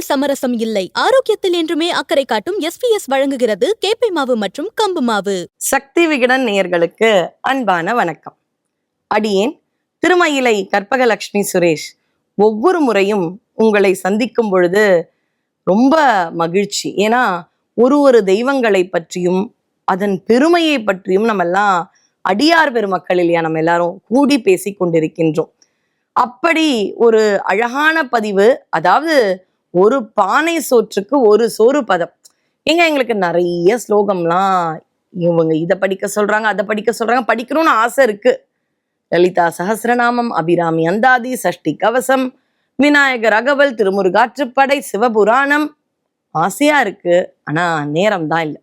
உணவில் சமரசம் இல்லை. ஆரோக்கியத்தில் என்றுமே அக்கறை காட்டும் எஸ்பிஎஸ் வழங்குகிறது கேப்பை மாவு மற்றும் கம்பு மாவு. சக்தி விகடன் நேயர்களுக்கு அன்பான வணக்கம். அடியேன் திருமயிலை கற்பகலட்சுமி சுரேஷ் ஒவ்வொரு முறையும் உங்களை சந்திக்கும் பொழுது ரொம்ப மகிழ்ச்சி. ஏன்னா ஒரு ஒரு தெய்வங்களை பற்றியும் அதன் பெருமையை பற்றியும் நம்ம எல்லாம் அடியார் பெருமக்கள் இல்லையா நம்ம எல்லாரும் கூடி பேசி கொண்டிருக்கின்றோம். அப்படி ஒரு அழகான பதிவு அதாவது ஒரு பானை சோற்றுக்கு ஒரு சோறு பதம். ஏங்க எங்களுக்கு நிறைய ஸ்லோகம்லாம் இவங்க இதை படிக்க சொல்றாங்க அதை படிக்க சொல்றாங்க படிக்கணும்னு ஆசை இருக்கு. லலிதா சஹஸ்ரநாமம் அபிராமி அந்தாதி சஷ்டி கவசம் விநாயகர் அகவல் திருமுருகாற்றுப்படை சிவபுராணம். ஆசையா இருக்கு ஆனா நேரம் தான் இல்லை.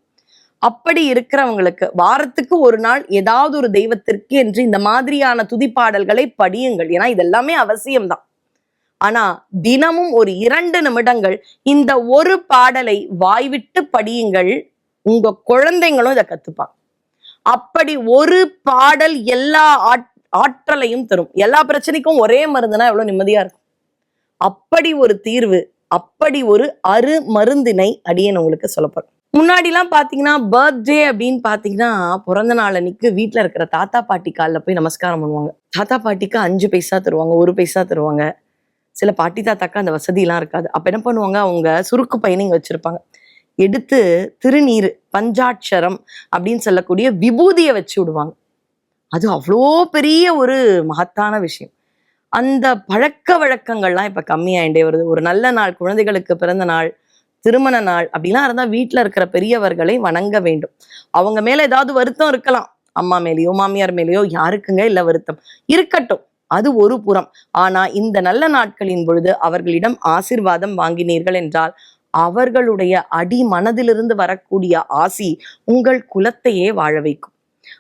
அப்படி இருக்கிறவங்களுக்கு வாரத்துக்கு ஒரு நாள் ஏதாவது ஒரு தெய்வத்திற்கு என்று இந்த மாதிரியான துதிப்பாடல்களை படியுங்கள். ஏன்னா இதெல்லாமே அவசியம்தான். ஆனா தினமும் ஒரு இரண்டு நிமிடங்கள் இந்த ஒரு பாடலை வாய்விட்டு படியுங்கள். உங்க குழந்தைங்களும் இதை கத்துப்பாங்க. அப்படி ஒரு பாடல் எல்லா ஆட்- ஆற்றலையும் தரும். எல்லா பிரச்சனைக்கும் ஒரே மருந்துனா எவ்வளவு நிம்மதியா இருக்கும். அப்படி ஒரு தீர்வு அப்படி ஒரு அரு மருந்தினை அடியேன் உங்களுக்கு சொல்லப்படும் முன்னாடிலாம் பாத்தீங்கன்னா பர்த்டே அப்படின்னு பாத்தீங்கன்னா பிறந்த நாள் அன்னைக்கு வீட்ல இருக்கிற தாத்தா பாட்டி காலில் போய் நமஸ்காரம் பண்ணுவாங்க. தாத்தா பாட்டிக்கு அஞ்சு பைசா தருவாங்க ஒரு பைசா தருவாங்க. சில பாட்டி தாத்தாக்கா அந்த வசதியெல்லாம் இருக்காது. அப்ப என்ன பண்ணுவாங்க? அவங்க சுருக்கு பயணிங்க வச்சிருப்பாங்க. எடுத்து திருநீர் பஞ்சாட்சரம் அப்படின்னு சொல்லக்கூடிய விபூதியை வச்சு விடுவாங்க. அது அவ்வளோ பெரிய ஒரு மகத்தான விஷயம். அந்த பழக்க வழக்கங்கள்லாம் இப்ப கம்மியாயிண்டே வருது. ஒரு நல்ல நாள் குழந்தைகளுக்கு பிறந்த நாள் திருமண நாள் அப்படிலாம் இருந்தா வீட்டில் இருக்கிற பெரியவர்களை வணங்க வேண்டும். அவங்க மேல ஏதாவது வருத்தம் இருக்கலாம். அம்மா மேலேயோ மாமியார் மேலேயோ யாருக்குங்க இல்ல வருத்தம். இருக்கட்டும். அது ஒரு புறம். ஆனா இந்த நல்ல நாட்களின் பொழுது அவர்களிடம் ஆசிர்வாதம் வாங்கினீர்கள் என்றால் அவர்களுடைய அடி மனதிலிருந்து வரக்கூடிய ஆசி உங்கள் குலத்தையே வாழ வைக்கும்.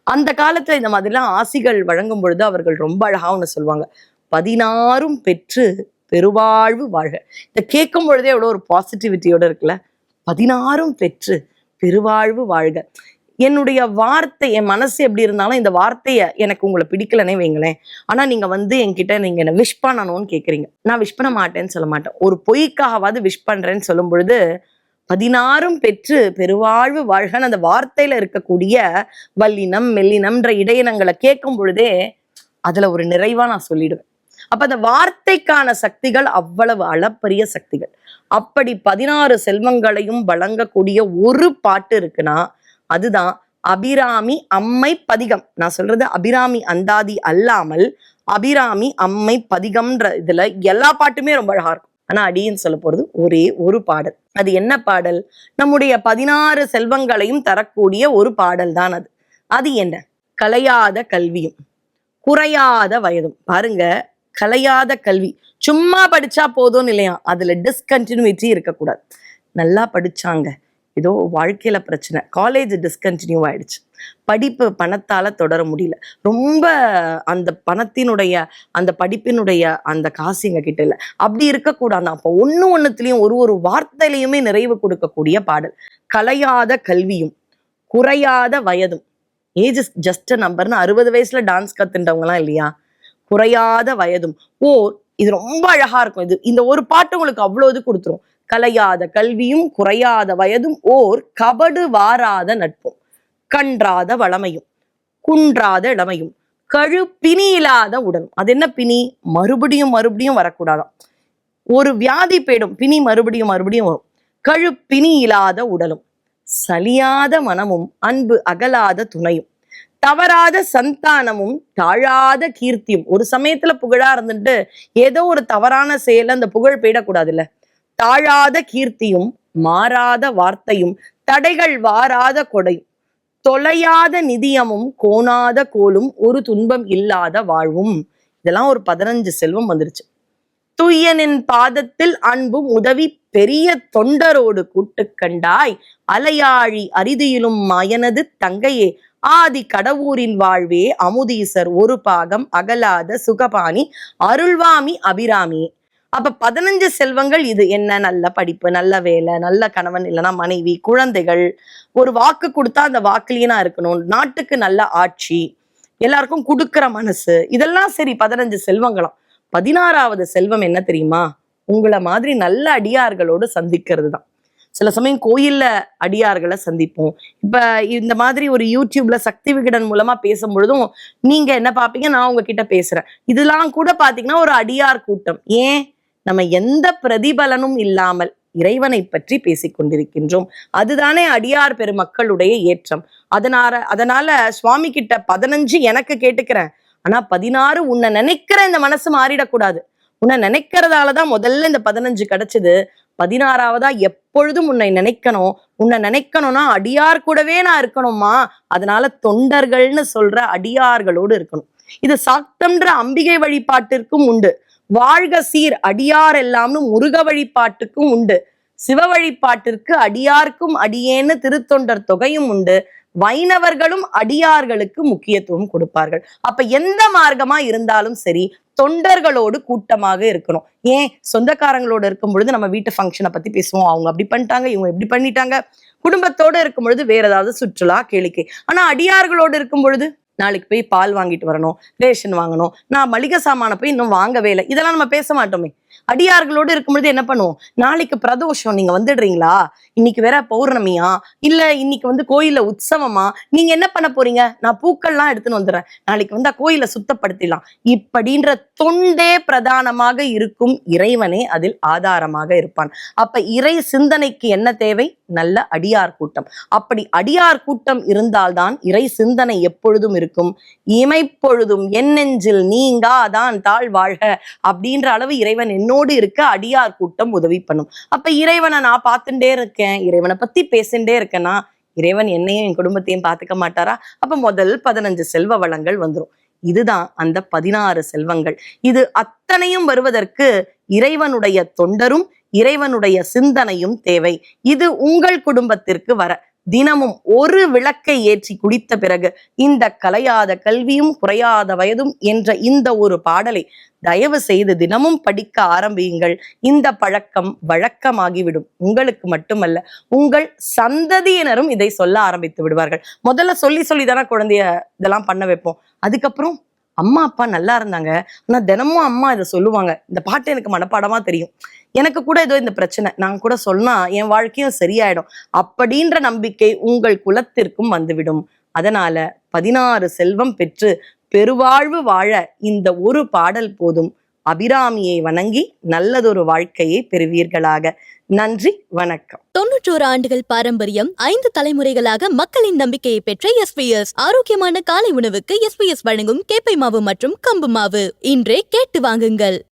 அந்த காலத்துல இந்த மாதிரிலாம் ஆசிகள் வழங்கும் பொழுது அவர்கள் ரொம்ப அழகா ஒண்ணு சொல்லுவாங்க. பதினாறும் பெற்று பெருவாழ்வு வாழ்க. இதை கேட்கும் பொழுதே எவ்வளோ ஒரு பாசிட்டிவிட்டியோட இருக்குல்ல? பதினாறும் பெற்று பெருவாழ்வு வாழ்க. என்னுடைய வார்த்தை என் மனசு எப்படி இருந்தாலும் இந்த வார்த்தையை எனக்கு உங்களை பிடிக்கலனே வைங்களேன். ஆனா நீங்க வந்து என்கிட்ட நீங்க என்ன விஷ் பண்ணணும்னு கேட்குறீங்க நான் விஷ் பண்ண மாட்டேன்னு சொல்ல மாட்டேன். ஒரு பொய்க்காகவாது விஷ் பண்றேன்னு சொல்லும் பொழுது பதினாறும் பெற்று பெருவாழ்வு வாழ்கன்னு அந்த வார்த்தையில இருக்கக்கூடிய வல்லினம் மெல்லினம்ன்ற இடையினங்களை கேட்கும் பொழுதே அதுல ஒரு நிறைவா நான் சொல்லிடுவேன். அப்ப அந்த வார்த்தைக்கான சக்திகள் அவ்வளவு அளப்பரிய சக்திகள். அப்படி பதினாறு செல்வங்களையும் வழங்கக்கூடிய ஒரு பாட்டு இருக்குன்னா அதுதான் அபிராமி அம்மை பதிகம். நான் சொல்றது அபிராமி அந்தாதி அல்லாமல் அபிராமி அம்மை பதிகம்ன்ற இதுல எல்லா பாட்டுமே ரொம்ப அழகா இருக்கும். ஆனா அடின்னு சொல்ல போறது ஒரே ஒரு பாடல். அது என்ன பாடல்? நம்முடைய பதினாறு செல்வங்களையும் தரக்கூடிய ஒரு பாடல் தான் அது. அது என்ன? கலையாத கல்வியும் குறையாத வயதும். பாருங்க கலையாத கல்வி. சும்மா படிச்சா போதும்னு இல்லையா? அதுல டிஸ்கண்டினியூட்டி இருக்கக்கூடாது. நல்லா படிச்சாங்க. ஏதோ வாழ்க்கையில பிரச்சனை. காலேஜ் டிஸ்கண்டினியூ ஆயிடுச்சு. படிப்பு பணத்தால தொடர முடியல. ரொம்ப அந்த பணத்தினுடைய அந்த படிப்பினுடைய அந்த காசு எங்க கிட்ட இல்லை. அப்படி இருக்கக்கூடாது. அப்போ ஒண்ணு ஒண்ணுத்துலயும் ஒரு ஒரு வார்த்தையிலையுமே நிறைவு கொடுக்கக்கூடிய பாடல். கலையாத கல்வியும் குறையாத வயதும். ஏஜ் இஸ் ஜஸ்ட் நம்பர்னு அறுபது வயசுல டான்ஸ் கத்துட்டவங்கலாம் இல்லையா? குறையாத வயதும். ஓ இது ரொம்ப அழகா இருக்கும். இது இந்த ஒரு பாட்டு உங்களுக்கு அவ்வளோ இது கொடுத்துரும். கலையாத கல்வியும் குறையாத வயதும் ஓர் கபடு வாராத நட்பும் கன்றாத வளமையும் குன்றாத இளமையும் கழு பிணி இல்லாத உடலும். அது என்ன பிணி? மறுபடியும் மறுபடியும் வரக்கூடாதாம். ஒரு வியாதி போயிடும் பிணி மறுபடியும் மறுபடியும் வரும். கழு பிணி இல்லாத உடலும் சலியாத மனமும் அன்பு அகலாத துணையும் தவறாத சந்தானமும் தாழாத கீர்த்தியும். ஒரு சமயத்துல புகழா இருந்துட்டு ஏதோ ஒரு தவறான செயல அந்த புகழ் போயிடக்கூடாதுல்ல தாழாத கீர்த்தியும் மாறாத வார்த்தையும் தடைகள் வாராத கொடையும். தொலையாத நிதியமும் கோணாத கோலும் ஒரு துன்பம் இல்லாத வாழ்வும். இதெல்லாம் ஒரு பதினஞ்சு செல்வம் வந்துருச்சு. துய்யனின் பாதத்தில் அன்பும் உதவி பெரிய தொண்டரோடு கூட்டு கண்டாய். அலையாழி அரிதியிலும் மயனது தங்கையே. ஆதி கடவுரின் வாழ்வே அமுதீசர் ஒரு பாகம் அகலாத சுகபாணி. அருள்வாமி அபிராமி அப்ப பதினஞ்சு செல்வங்கள் இது என்ன? நல்ல படிப்பு நல்ல வேலை நல்ல கணவன் இல்லைன்னா மனைவி குழந்தைகள். ஒரு வாக்கு கொடுத்தா அந்த வாக்குலயே நான் இருக்கணும். நாட்டுக்கு நல்ல ஆட்சி எல்லாருக்கும் கொடுக்கிற மனசு. இதெல்லாம் சரி பதினஞ்சு செல்வங்களாம். பதினாறாவது செல்வம் என்ன தெரியுமா? உங்களை மாதிரி நல்ல அடியார்களோடு சந்திக்கிறது தான் சில சமயம் கோயில்ல அடியார்களை சந்திப்போம். இப்ப இந்த மாதிரி ஒரு யூடியூப்ல சக்தி விகடன் மூலமா பேசும்பொழுதும் நீங்க என்ன பாப்பீங்க நான் உங்ககிட்ட பேசுறேன். இதெல்லாம் கூட பாத்தீங்கன்னா ஒரு அடியார் கூட்டம். ஏன்? நம்ம எந்த பிரதிபலனும் இல்லாமல் இறைவனை பற்றி பேசிக் கொண்டிருக்கின்றோம். அதுதானே அடியார் பெருமக்களுடைய ஏற்றம். அதனால அதனால சுவாமி கிட்ட பதினஞ்சு எனக்கு கேட்டுக்கிறேன். ஆனா பதினாறு உன்னை நினைக்கிற இந்த மனசு மாறிடக்கூடாது உன்னை நினைக்கிறதால தான் முதல்ல இந்த பதினஞ்சு கிடைச்சது. பதினாறாவதா எப்பொழுதும் உன்னை நினைக்கணும். உன்னை நினைக்கணும்னா அடியார் கூடவே நான் இருக்கணுமா அதனால தொண்டர்கள்னு சொல்ற அடியார்களோடு இருக்கணும். இது சாத்தம்ன்ற அம்பிகை வழிபாட்டிற்கும் உண்டு. வாழ்க சீர் அடியார் எல்லாம்னு முருக வழிபாட்டுக்கும் உண்டு. சிவ வழிபாட்டிற்கு அடியார்க்கும் அடியேன்னு திருத்தொண்டர் தொகையும் உண்டு. வைணவர்களும் அடியார்களுக்கு முக்கியத்துவம் கொடுப்பார்கள். அப்ப எந்த மார்க்கமா இருந்தாலும் சரி தொண்டர்களோடு கூட்டமாக இருக்கணும். ஏன்? சொந்தக்காரங்களோட இருக்கும் பொழுது நம்ம வீட்டு ஃபங்க்ஷனை பத்தி பேசுவோம். அவங்க அப்படி பண்ணிட்டாங்க இவங்க இப்படி பண்ணிட்டாங்க. குடும்பத்தோடு இருக்கும் பொழுது வேற ஏதாவது சுற்றுலா கேளிக்கை. ஆனா அடியார்களோடு இருக்கும் பொழுது நாளைக்கு போய் பால் வாங்கிட்டு வரணும் ரேஷன் வாங்கணும். நான் மளிகை சாமானை போய் இன்னும் வாங்கவே இல்லை. இதெல்லாம் நம்ம பேச மாட்டோமே. அடியார்களோடு இருக்கும்பொழுது என்ன பண்ணுவோம்? நாளைக்கு பிரதோஷம் நீங்க வந்துடுறீங்களா? இன்னைக்கு வேற பௌர்ணமியா? இல்ல இன்னைக்கு வந்து கோயில்ல உற்சவமா? நீங்க என்ன பண்ண போறீங்க? நான் பூக்கள்லாம் எடுத்துன்னு வந்துடுறேன். நாளைக்கு வந்தா கோயில சுத்தப்படுத்திடலாம். இப்படின்ற தொண்டே பிரதானமாக இருக்கும் இறைவனே அதில் ஆதாரமாக இருப்பான். அப்ப இறை சிந்தனைக்கு என்ன தேவை? நல்ல அடியார் கூட்டம். அப்படி அடியார் கூட்டம் இருந்தால்தான் இறை சிந்தனை எப்பொழுதும் இருக்கும். இமைப்பொழுதும் என் நெஞ்சில் நீங்காதான் தாழ் வாழ்க அப்படின்ற அளவு இறைவன் என்னோடு இருக்க அடியார் கூட்டம் உதவி பண்ணும். அப்ப இறைவனை நான் பார்த்துட்டே இருக்கேன். இறைவனை பத்தி பேசிட்டே இருக்கேன்னா இறைவன் என்னையும் என் குடும்பத்தையும் பார்த்துக்க மாட்டாரா? அப்ப முதல் பதினஞ்சு செல்வ வளங்கள் வந்துடும் இதுதான் அந்த பதினாறு செல்வங்கள். இது அத்தனையும் வருவதற்கு இறைவனுடைய தொண்டரும் இறைவனுடைய சிந்தனையும் தேவை. இது உங்கள் குடும்பத்திற்கு வர. தினமும் ஒரு விளக்கை ஏற்றி குடித்த பிறகு இந்த கலையாத கல்வியும் குறையாத வயதும் என்ற இந்த ஒரு பாடலை தயவு செய்து தினமும் படிக்க ஆரம்பியுங்கள். இந்த பழக்கம் வழக்கமாகிவிடும். உங்களுக்கு மட்டுமல்ல உங்கள் சந்ததியினரும் இதை சொல்ல ஆரம்பித்து விடுவார்கள். முதல்ல சொல்லி சொல்லி தானே குழந்தைய இதெல்லாம் பண்ண வைப்போம். அதுக்கப்புறம் அம்மா அப்பா நல்லா இருந்தாங்க. ஆனா தினமும் அம்மா இதை சொல்லுவாங்க. இந்த பாட்டு எனக்கு மனப்பாடமா தெரியும். எனக்கு கூட ஏதோ இந்த பிரச்சனை. நான் கூட சொன்னா என் வாழ்க்கையும் சரியாயிடும். அப்படின்ற நம்பிக்கை உங்கள் குலத்திற்கும் வந்துவிடும். அதனால பதினாறு செல்வம் பெற்று பெருவாழ்வு வாழ இந்த ஒரு பாடல் போதும். அபிராமியை வணங்கி நல்லதொரு வாழ்க்கையை பெறுவீர்களாக. நன்றி வணக்கம். தொன்னூற்றோரு ஆண்டுகள் பாரம்பரியம் ஐந்து தலைமுறைகளாக மக்களின் நம்பிக்கையை பெற்ற எஸ்பிஎஸ் ஆரோக்கியமான காலை உணவுக்கு எஸ்பிஎஸ் வழங்கும் கேப்பை மாவு மற்றும் கம்பு மாவு. இன்றே கேட்டு வாங்குங்கள்.